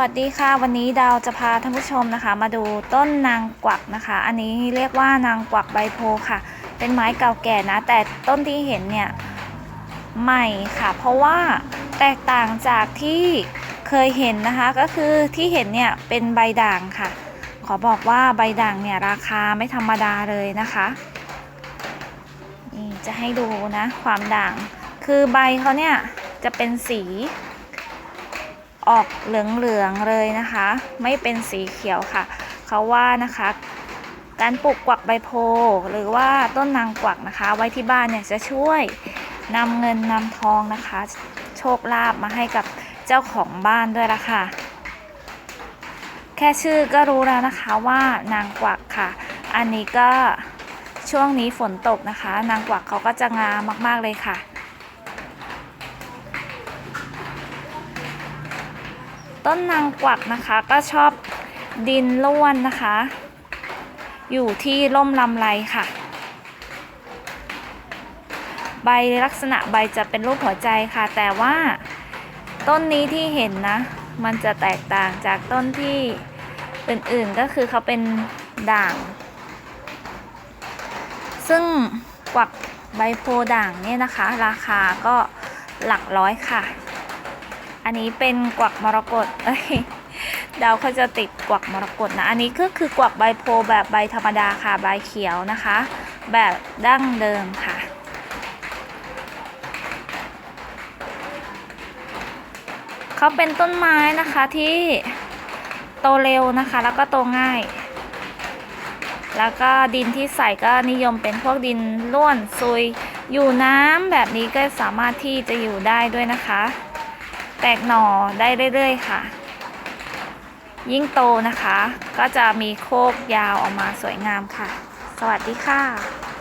วัสดีค่ะ วันนี้ดาวจะพาท่านผู้ชมนะคะ มาดูต้นนางกวักนะคะ อันนี้เรียกว่านางกวักใบโพค่ะ เป็นไม้เก่าแก่นะ แต่ต้นที่เห็นเนี่ยใหม่ค่ะ เพราะว่าแตกต่างจากที่เคยเห็นนะคะ ก็คือที่เห็นเนี่ยเป็นใบด่างค่ะ ขอบอกว่าใบด่างเนี่ยราคาไม่ธรรมดาเลยนะคะนี่จะให้ดูนะความด่าง คือใบเขาเนี่ยจะเป็นสี ออกเหลืองๆเลยนะคะ ไม่เป็นสีเขียวค่ะเขาว่านะคะ การปลูกกวักใบโพหรือว่าต้นนางกวักนะคะ ไว้ที่บ้านเนี่ยจะช่วยนำเงินนำทองนะคะ โชคลาภมาให้กับเจ้าของบ้านด้วยละค่ะ แค่ชื่อก็รู้แล้วนะคะว่านางกวักค่ะ อันนี้ก็ช่วงนี้ฝนตกนะคะ นางกวักเขาก็จะงามมากๆเลยค่ะ ต้นนางกวักนะคะก็ชอบดินล้วนนะคะ อยู่ที่ร่มลำไรค่ะ ใบลักษณะใบจะเป็นรูปหัวใจค่ะ แต่ว่าต้นนี้ที่เห็นนะ มันจะแตกต่างจากต้นที่อื่นๆก็คือเขาเป็นด่าง ซึ่งกวักใบโพด่างเนี่ยนะคะ ราคาก็หลักร้อยค่ะ อันนี้เป็นกวักมรกตเอ้ยดาวเขาจะติดกวักมรกตนะ อันนี้ก็คือกวักใบโพแบบใบธรรมดาค่ะใบเขียวนะคะ แบบดั้งเดิมค่ะ เขาเป็นต้นไม้นะคะที่โตเร็วนะคะ แล้วก็โตง่าย แล้วก็ดินที่ใส่ก็นิยมเป็นพวกดินร่วนซุยอยู่น้ำแบบนี้ก็สามารถที่จะอยู่ได้ด้วยนะคะ แตกหน่อได้เรื่อยๆค่ะ ยิ่งโตนะคะ ก็จะมีโคกยาวออกมาสวยงามค่ะ สวัสดีค่ะ